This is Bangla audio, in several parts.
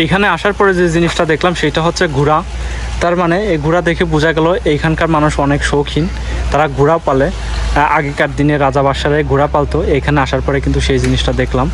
এইখানে আসার পরে যে জিনিসটা দেখলাম সেটা হচ্ছে ঘোড়া। তার মানে এই ঘোড়া দেখে বোঝা গেল এইখানকার মানুষ অনেক শৌখিন। তারা ঘোড়া পালে। আগেকার দিনে রাজা বাসারে ঘোড়া পালতো। এখানে আসার পরে কিন্তু সেই জিনিসটা দেখলাম।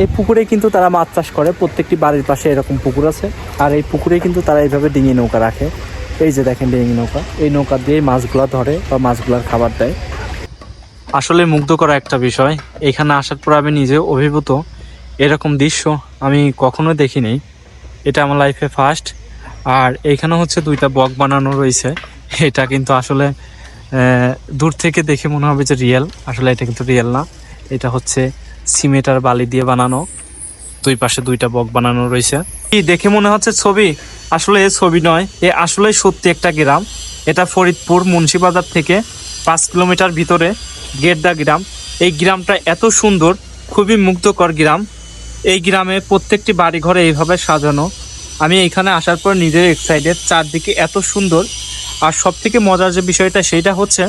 এই পুকুরে কিন্তু তারা মাছ চাষ করে। প্রত্যেকটি বাড়ির পাশে এরকম পুকুর আছে। আর এই পুকুরে কিন্তু তারা এইভাবে ডিঙি নৌকা রাখে। এই যে দেখেন ডিঙি নৌকা। এই নৌকা দিয়ে মাছগুলা ধরে বা মাছগুলার খাবার দেয়। আসলে মুগ্ধ করা একটা বিষয়। এখানে আসার পর আমি নিজে অভিভূত। এরকম দৃশ্য আমি কখনো দেখিনি। এটা আমার লাইফে ফার্স্ট আর এইখানে হচ্ছে দুইটা বক বানানো রয়েছে। এটা কিন্তু আসলে দূর থেকে দেখে মনে হবে যে রিয়েল আসলে এটা কিন্তু রিয়েল না। এটা হচ্ছে সিমেন্ট আর বালি দিয়ে বানানো। দুই পাশে দুইটা বক বানানো রয়েছে। কি দেখে মনে হচ্ছে ছবি। আসলে এ ছবি নয়, এ আসলে সত্যি একটা গ্রাম। এটা ফরিদপুর মুন্সিবাজার থেকে পাঁচ কিলোমিটার ভিতরে গেটদা গ্রাম। এই গ্রামটা এত সুন্দর, খুবই মুগ্ধকর গ্রাম। এই গ্রামে প্রত্যেকটি বাড়ি ঘরে এইভাবে সাজানো। আমি এখানে আসার পর নিজের এক্সাইটেড চারদিকে এত সুন্দর। আর সব থেকে মজার যে বিষয়টা সেইটা হচ্ছে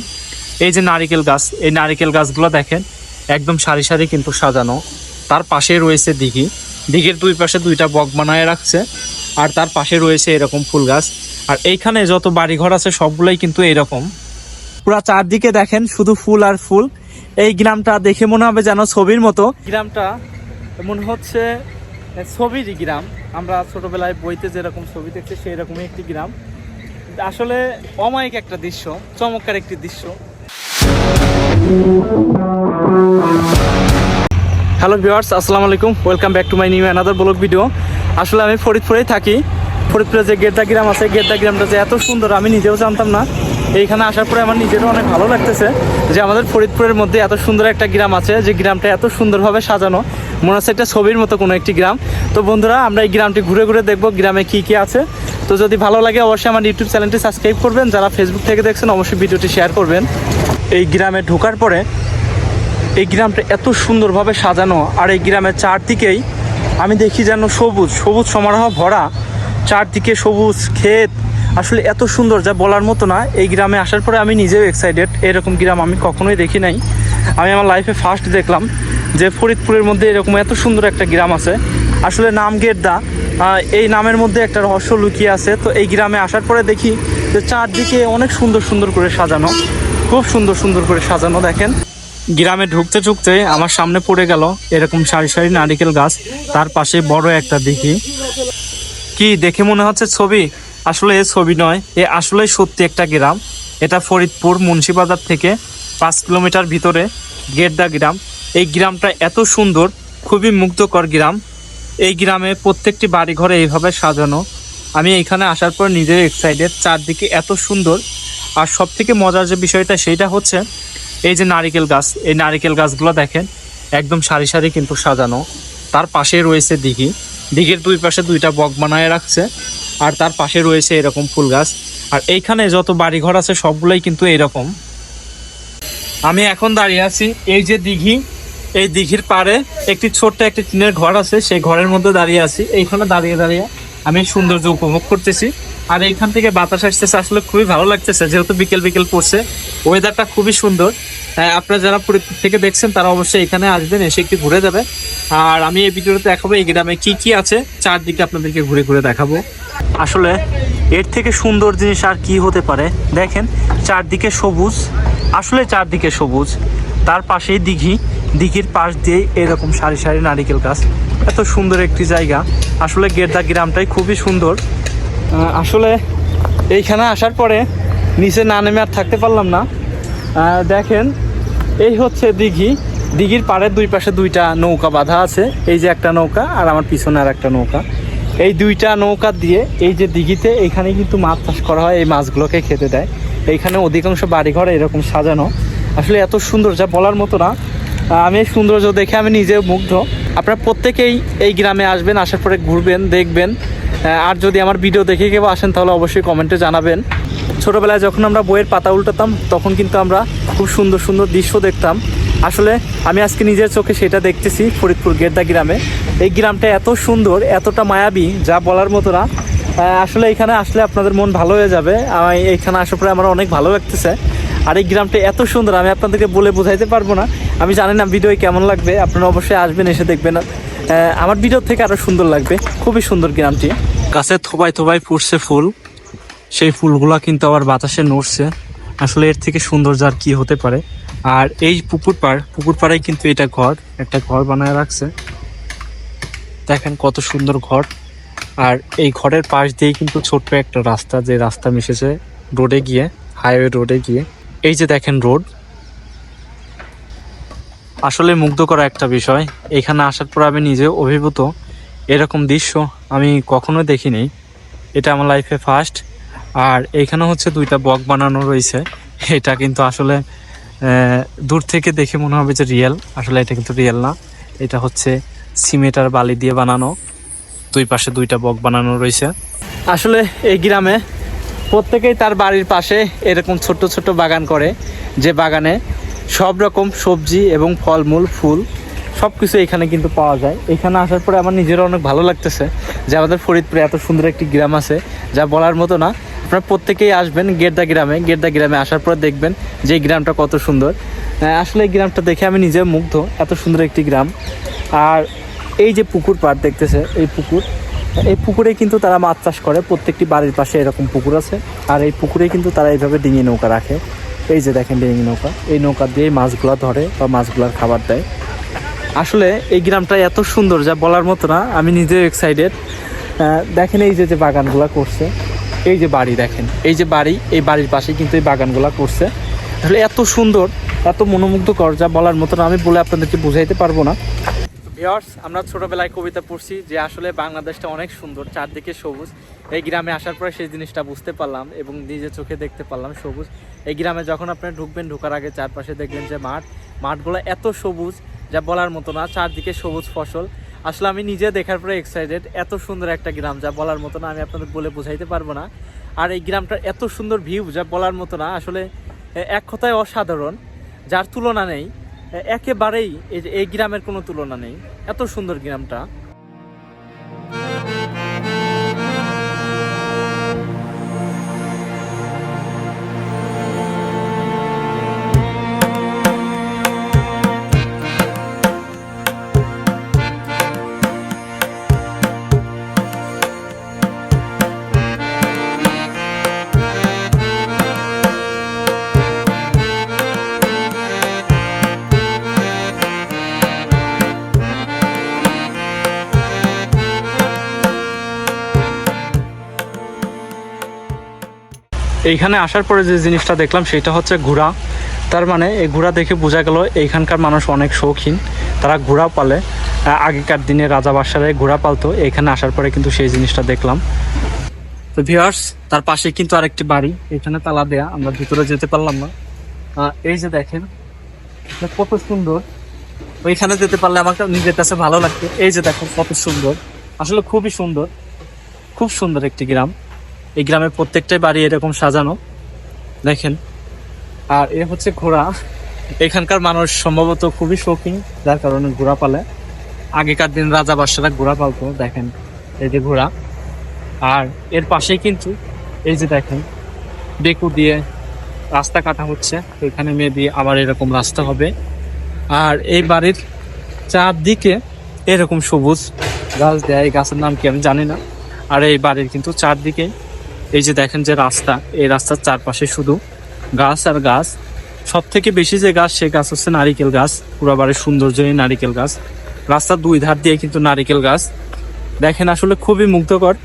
এই যে নারিকেল গাছ। এই নারিকেল গাছগুলো দেখেন একদম সারি সারি কিন্তু সাজানো। তার পাশে রয়েছে দিঘি। দিঘির দুই পাশে দুইটা বক বানায় রাখছে। আর তার পাশে রয়েছে এরকম ফুল গাছ। আর এইখানে যত বাড়িঘর আছে, সবগুলোই কিন্তু এরকম পুরা চারদিকে দেখেন, শুধু ফুল আর ফুল। এই গ্রামটা দেখে মনে হবে যেন ছবির মতো। গ্রামটা মনে হচ্ছে ছবিরই গ্রাম। আমরা ছোটবেলায় বইতে যেরকম ছবি দেখছি সেই রকমই একটি গ্রাম। আসলে অমায়িক একটা দৃশ্য, চমৎকার একটি দৃশ্য। হ্যালো ভিউয়ার্স, আসসালামু আলাইকুম। Welcome back to my new another blog video আসলে আমি ফরিদপুরেই থাকি। ফরিদপুরে যে গেদ্দা গ্রাম আছে, গেদ্দা গ্রামটা যে এত সুন্দর, আমি নিজেও জানতাম না। এইখানে আসার পরে আমার নিজেরও অনেক ভালো লাগতেছে যে আমাদের ফরিদপুরের মধ্যে এত সুন্দর একটা গ্রাম আছে, যে গ্রামটা এত সুন্দরভাবে সাজানো। মনে হচ্ছে একটা ছবির মতো কোনো একটি গ্রাম। তো বন্ধুরা, আমরা এই গ্রামটি ঘুরে ঘুরে দেখব, গ্রামে কি কি আছে। তো যদি ভালো লাগে, অবশ্যই আমার ইউটিউব চ্যানেলটি সাবস্ক্রাইব করবেন। যারা ফেসবুক থেকে দেখছেন, অবশ্যই ভিডিওটি শেয়ার করবেন। এই গ্রামে ঢোকার পরে এই গ্রামটা এত সুন্দরভাবে সাজানো আর এই গ্রামের চারদিকেই আমি দেখি যেন সবুজ সবুজ সমারোহ ভরা। চারদিকে সবুজ ক্ষেত। আসলে এত সুন্দর যা বলার মতো না। এই গ্রামে আসার পরে আমি নিজেও এক্সাইটেড এরকম গ্রাম আমি কখনোই দেখি নাই। আমি আমার লাইফে ফার্স্ট দেখলাম যে ফরিদপুরের মধ্যে এরকম এত সুন্দর একটা গ্রাম আছে। আসলে নাম আহ, এই নামের মধ্যে একটা রহস্য লুকিয়ে আছে। তো এই গ্রামে আসার পরে দেখি যে চারদিকে অনেক সুন্দর সুন্দর করে সাজানো। খুব সুন্দর সুন্দর করে সাজানো দেখেন। গ্রামে ঢুকতে ঢুকতে আমার সামনে পড়ে গেল এরকম সারি সারি নারিকেল গাছ, তার পাশে বড় একটা দিঘি। কি দেখে মনে হচ্ছে ছবি? আসলে এ ছবি নয়, এ আসলে সত্যি একটা গ্রাম। এটা ফরিদপুর মুন্সিবাজার থেকে পাঁচ কিলোমিটার ভিতরে গেটদা গ্রাম। এই গ্রামটা এত সুন্দর, খুবই মুগ্ধকর গ্রাম। এই গ্রামে প্রত্যেকটি বাড়ি ঘরে এইভাবে সাজানো। আমি এখানে আসার পর নিজের এক্সাইটেড চারদিকে এত সুন্দর। আর সব থেকে মজার যে বিষয়টা সেইটা হচ্ছে এই যে নারিকেল গাছ, এই নারিকেল গাছগুলো দেখেন, একদম সারি সারি কিন্তু সাজানো। তার পাশে রয়েছে দিঘি। দিঘির দুই পাশে দুইটা বক বানায় রাখছে, আর তার পাশে রয়েছে এরকম ফুল গাছ। আর এইখানে যত বাড়িঘর আছে, সবগুলোই কিন্তু এরকম আমি এখন দাঁড়িয়ে আছি এই যে দিঘি, এই দিঘির পাড়ে একটি ছোট্ট একটি টিনের ঘর আছে, সেই ঘরের মধ্যে দাঁড়িয়ে আছি। এইখানে দাঁড়িয়ে দাঁড়িয়ে আমি সৌন্দর্য উপভোগ করতেছি। আর এইখান থেকে বাতাস আসতেছে আসলে খুবই ভালো লাগতেছে যেহেতু বিকেল বিকেল পড়ছে ওয়েদারটা খুবই সুন্দর। হ্যাঁ, আপনারা যারা ফরিদপুর থেকে দেখছেন তারা অবশ্যই এখানে আসবেন এসে একটু ঘুরে যাবে। আর আমি এই ভিডিওতে দেখাবো এই গ্রামে কি কি আছে চারদিকে আপনাদেরকে ঘুরে ঘুরে দেখাবো। আসলে এর থেকে সুন্দর জিনিস আর কি হতে পারে দেখেন চারদিকে সবুজ আসলে চারদিকে সবুজ। তার পাশেই দিঘি দিঘির পাশ দিয়ে এরকম সারি সারি নারিকেল গাছ। এত সুন্দর একটি জায়গা। আসলে গেরদা গ্রামটাই খুবই সুন্দর। আসলে এইখানে আসার পরে নিচে না নেমে আর থাকতে পারলাম না। দেখেন, এই হচ্ছে দিঘি। দিঘির পাড়ের দুই পাশে দুইটা নৌকা বাঁধা আছে। এই যে একটা নৌকা আর আমার পিছনে আর একটা নৌকা। এই দুইটা নৌকা দিয়ে এই যে দিঘিতে এইখানে কিন্তু মাছ চাষ করা হয়, এই মাছগুলোকে খেতে দেয়। এইখানে অধিকাংশ বাড়িঘর এরকম সাজানো। আসলে এত সুন্দর, যা বলার মতো না। আমি এই সৌন্দর্য দেখে আমি নিজে মুগ্ধ। আপনারা প্রত্যেকেই এই গ্রামে আসবেন, আসার পরে ঘুরবেন, দেখবেন। আর যদি আমার ভিডিও দেখে কেউ আসেন, তাহলে অবশ্যই কমেন্টে জানাবেন। ছোটোবেলায় যখন আমরা বইয়ের পাতা উল্টাতাম, তখন কিন্তু আমরা খুব সুন্দর সুন্দর দৃশ্য দেখতাম। আসলে আমি আজকে নিজের চোখে সেটা দেখতেছি ফরিদপুর গেদ্দা গ্রামে। এই গ্রামটা এত সুন্দর, এতটা মায়াবী, যা বলার মতো না। আসলে এখানে আসলে আপনাদের মন ভালো হয়ে যাবে। আমি এইখানে আসার পরে আমার অনেক ভালো লাগতেছে। আর এই গ্রামটা এত সুন্দর, আমি আপনাদেরকে বলে বোঝাইতে পারব না। আমি জানি না ভিডিও কেমন লাগবে, আপনারা অবশ্যই আসবেন, এসে দেখবেন। আমার ভিডিও থেকে আরও সুন্দর লাগবে। খুবই সুন্দর গ্রামটি। গাছে থোবাই থোবাই ফুটছে ফুল। সেই ফুলগুলা কিন্তু আবার বাতাসে নড়ছে। আসলে এর থেকে সৌন্দর্য আর কি হতে পারে? আর এই পুকুর পাড়, পুকুর পাড়ায় কিন্তু এটা ঘর, একটা ঘর বানায় রাখছে। দেখেন কত সুন্দর ঘর। আর এই ঘরের পাশ দিয়েই কিন্তু ছোট্ট একটা রাস্তা, যে রাস্তা মিশেছে রোডে গিয়ে, হাইওয়ে রোডে গিয়ে। এই যে দেখেন রোড। আসলে মুগ্ধ করা একটা বিষয়। এখানে আসার পর আমি নিজে অভিভূত এরকম দৃশ্য আমি কখনো দেখিনি। এটা আমার লাইফে ফার্স্ট আর এইখানে হচ্ছে দুইটা বক বানানো রয়েছে। এটা কিন্তু আসলে দূর থেকে দেখে মনে হবে যে রিয়েল আসলে এটা কিন্তু রিয়েল না। এটা হচ্ছে সিমেন্ট আর বালি দিয়ে বানানো। দুই পাশে দুইটা বক বানানো রয়েছে। আসলে এই গ্রামে প্রত্যেকেই তার বাড়ির পাশে এরকম ছোট ছোট বাগান করে। যে বাগানে সব রকম সবজি এবং ফলমূল, ফুল সব কিছু এখানে কিন্তু পাওয়া যায়। এখানে আসার পরে আমার নিজেরও অনেক ভালো লাগতেছে যে আমাদের ফরিদপুরে এত সুন্দর একটি গ্রাম আছে, যা বলার মতো না। আপনারা প্রত্যেকেই আসবেন গেরদা গ্রামে। গেরদা গ্রামে আসার পর দেখবেন যে গ্রামটা কত সুন্দর। আসলে এই গ্রামটা দেখে আমি নিজে মুগ্ধ, এত সুন্দর একটি গ্রাম। আর এই যে পুকুর পাড় দেখতেছে, এই পুকুর, এই পুকুরে কিন্তু তারা মাছ চাষ করে। প্রত্যেকটি বাড়ির পাশে এরকম পুকুর আছে। আর এই পুকুরে কিন্তু তারা এইভাবে ডিঙি নৌকা রাখে। এই যে দেখেন ডিঙি নৌকা। এই নৌকা দিয়ে মাছগুলা ধরে বা মাছগুলার খাবার দেয়। আসলে এই গ্রামটা এত সুন্দর যা বলার মতো না, আমি নিজেও এক্সাইটেড দেখেন এই যে যে বাগানগুলা করছে, এই যে বাড়ি দেখেন, এই যে বাড়ি, এই বাড়ির পাশে কিন্তু এই বাগানগুলা করছে। আসলে এত সুন্দর, এত মনোমুগ্ধকর যা বলার মতো না, আমি বলে আপনাদেরকে বুঝাইতে পারব না। ভিওর্স আমরা ছোটবেলায় কবিতা পড়ছি যে আসলে বাংলাদেশটা অনেক সুন্দর, চারদিকে সবুজ। এই গ্রামে আসার পরে সেই জিনিসটা বুঝতে পারলাম এবং নিজে চোখে দেখতে পারলাম সবুজ। এই গ্রামে যখন আপনি ঢুকবেন, ঢোকার আগে চারপাশে দেখবেন যে মাঠ। মাঠগুলো এত সবুজ যা বলার মতো না, চারদিকে সবুজ ফসল। আসলে আমি নিজে দেখার পরে এক্সাইটেড এত সুন্দর একটা গ্রাম, যা বলার মতো না, আমি আপনাদের বলে বোঝাইতে পারব না। আর এই গ্রামটার এত সুন্দর ভিউ যা বলার মতো না, আসলে এক কথায় অসাধারণ, যার তুলনা নেই। একেবারেই এই গ্রামের কোনো তুলনা নেই। এত সুন্দর গ্রামটা। এইখানে আসার পরে যে জিনিসটা দেখলাম সেটা হচ্ছে ঘোড়া। তার মানে এই ঘোড়া দেখে বোঝা গেল, এইখানকার মানুষ অনেক শৌখিন। তারা ঘোড়া পালে। আগেকার দিনে রাজা বাসারে ঘোড়া পালতো। এখানে আসার পরে কিন্তু সেই জিনিসটা দেখলাম। তো ভিউয়ার্স তার পাশে কিন্তু আরেকটি বাড়ি। এখানে তালা দেয়া, আমরা ভিতরে যেতে পারলাম না। এই যে দেখেন কত সুন্দর। ওইখানে যেতে পারলে আমার কা- নিজের কাছে ভালো লাগতো। এই যে দেখো কত সুন্দর। আসলে খুবই সুন্দর। খুব সুন্দর একটি গ্রাম। এই গ্রামের প্রত্যেকটাই বাড়ি এরকম সাজানো। দেখেন। আর এ হচ্ছে ঘোড়া। এখানকার মানুষ সম্ভবত খুবই শৌখিন, যার কারণে ঘোড়া পালে। আগেকার দিন রাজা বাদশারা ঘোড়া পালতো, দেখেন, এই যে ঘোড়া। আর এর পাশেই কিন্তু এই যে দেখেন, বেকু দিয়ে রাস্তা কাটা হচ্ছে। এখানে মেয়ে দিয়ে আবার এরকম রাস্তা হবে। আর এই বাড়ির চারদিকে এরকম সবুজ গাছ দেয়। এই গাছের নাম কি আমি জানি না। আর এই বাড়ির কিন্তু চারদিকে এই যে দেখেন যে রাস্তা, এই রাস্তার চারপাশে শুধু গাছ আর গাছ। সব থেকে বেশি যে গাছ, সে গাছ হচ্ছে নারিকেল গাছ, পুরো বাড়ির সৌন্দর্য এই নারিকেল গাছ। রাস্তার দুই ধার দিয়ে কিন্তু নারিকেল গাছ। দেখেন আসলে খুবই মুগ্ধকর।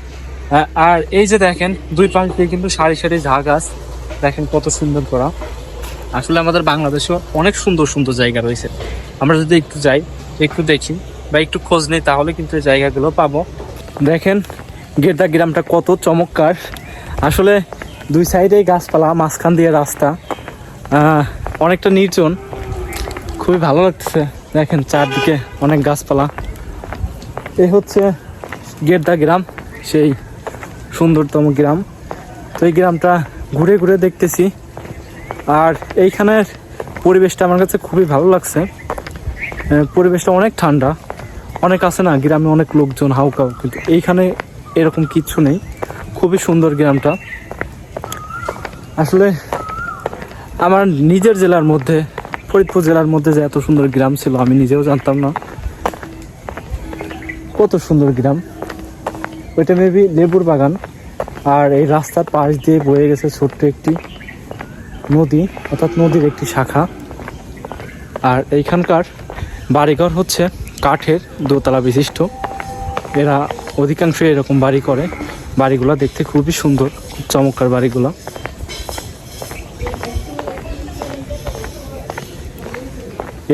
আর এই যে দেখেন, দুই পাশ দিয়ে কিন্তু সারি সারি ঝা গাছ। দেখেন কত সুন্দর করা। আসলে আমাদের বাংলাদেশেও অনেক সুন্দর সুন্দর জায়গা রয়েছে। আমরা যদি একটু যাই, একটু দেখি বা একটু খোঁজ নেই, তাহলে কিন্তু এই জায়গাগুলো পাবো। দেখেন গেরদা গ্রামটা কত চমৎকার। আসলে দুই সাইডে গাছপালা, মাঝখান দিয়ে রাস্তা। অনেকটা নির্জন। খুবই ভালো লাগতেছে। দেখেন চারদিকে অনেক গাছপালা। এই হচ্ছে গেরদা গ্রাম, সেই সুন্দরতম গ্রাম। তো এই গ্রামটা ঘুরে ঘুরে দেখতেছি। আর এইখানের পরিবেশটা আমার কাছে খুবই ভালো লাগছে। পরিবেশটা অনেক ঠান্ডা। অনেক আছে না, গ্রামে অনেক লোকজন, হাউকাউ, কিন্তু এইখানে এরকম কিচ্ছু নেই। খুবই সুন্দর গ্রামটা। আসলে আমার নিজের জেলার মধ্যে, ফরিদপুর জেলার মধ্যে যে এত সুন্দর গ্রাম ছিল, আমি নিজেও জানতাম না। কত সুন্দর গ্রাম। ওইটা মেবি লেবুর বাগান। আর এই রাস্তার পাশ দিয়ে বয়ে গেছে ছোট্ট একটি নদী, অর্থাৎ নদীর একটি শাখা। আর এইখানকার বাড়িঘর হচ্ছে কাঠের দোতলা বিশিষ্ট। এরা অধিকাংশ এরকম বাড়ি করে। বাড়িগুলো দেখতে খুবই সুন্দর, খুব চমৎকার বাড়িগুলো।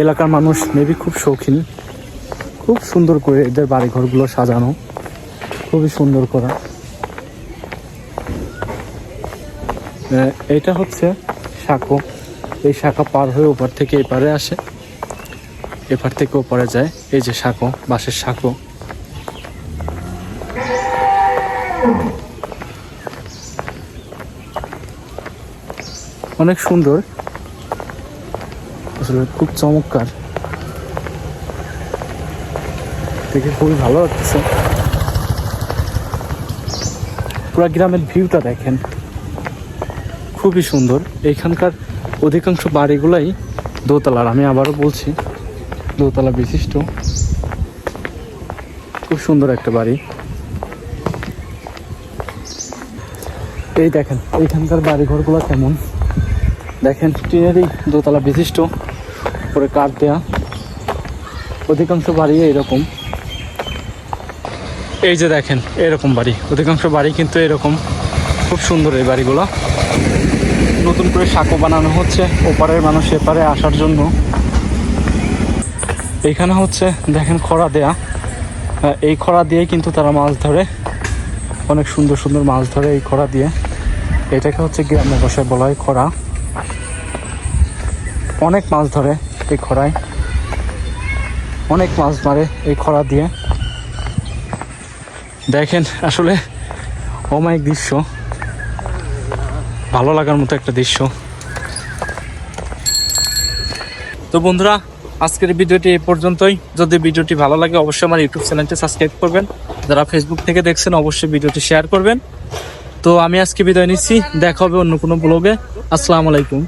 এলাকার মানুষ মেবি খুব শৌখিন, খুব সুন্দর করে এদের বাড়িঘরগুলো সাজানো, খুবই সুন্দর করা। এটা হচ্ছে শাখো, এই শাখা পার হয়ে ওপার থেকে এপারে আসে, এপার থেকে ওপারে যায়, এই যে শাখো, বাঁশের শাখো। অনেক সুন্দর। আসলে খুব চমৎকার। দেখে খুবই ভালো লাগছে পুরো গ্রামের ভিউটা দেখেন। খুবই সুন্দর। এখানকার অধিকাংশ বাড়িগুলাই দোতলার। আমি আবারও বলছি, দোতলা বিশিষ্ট। খুব সুন্দর একটা বাড়ি। এই দেখেন, এইখানকার বাড়িঘরগুলো কেমন? দেখেন, টিনেরই দোতলা বিশিষ্ট, উপরে কাঠ দেয়া। অধিকাংশ বাড়ি এরকম এই যে দেখেন, এরকম বাড়ি। অধিকাংশ বাড়ি কিন্তু এরকম। খুব সুন্দর এই বাড়িগুলো। নতুন করে সাঁকো বানানো হচ্ছে, ওপারের মানুষ এপারে আসার জন্য। এইখানে হচ্ছে, দেখেন খরা দেয়া। এই খরা দিয়ে কিন্তু তারা মাছ ধরে। অনেক সুন্দর সুন্দর মাছ ধরে এই খরা দিয়ে। এটাকে হচ্ছে গ্রাম্য ভাষায় বলা হয় খরা অনেক মাছ ধরে এই খরায় অনেক মাছ মারে এই খরা দিয়ে। দেখেন আসলে অমায়িক দৃশ্য। ভালো লাগার মতো একটা দৃশ্য। তো বন্ধুরা, আজকের ভিডিওটি এই পর্যন্তই। যদি ভিডিওটি ভালো লাগে, অবশ্যই আমার ইউটিউব চ্যানেলটি সাবস্ক্রাইব করবেন। যারা ফেসবুক থেকে দেখছেন, অবশ্যই ভিডিওটি শেয়ার করবেন। তো আমি আজকে বিদায় নিচ্ছি দেখা হবে অন্য কোনো ব্লগে আসসালামু আলাইকুম।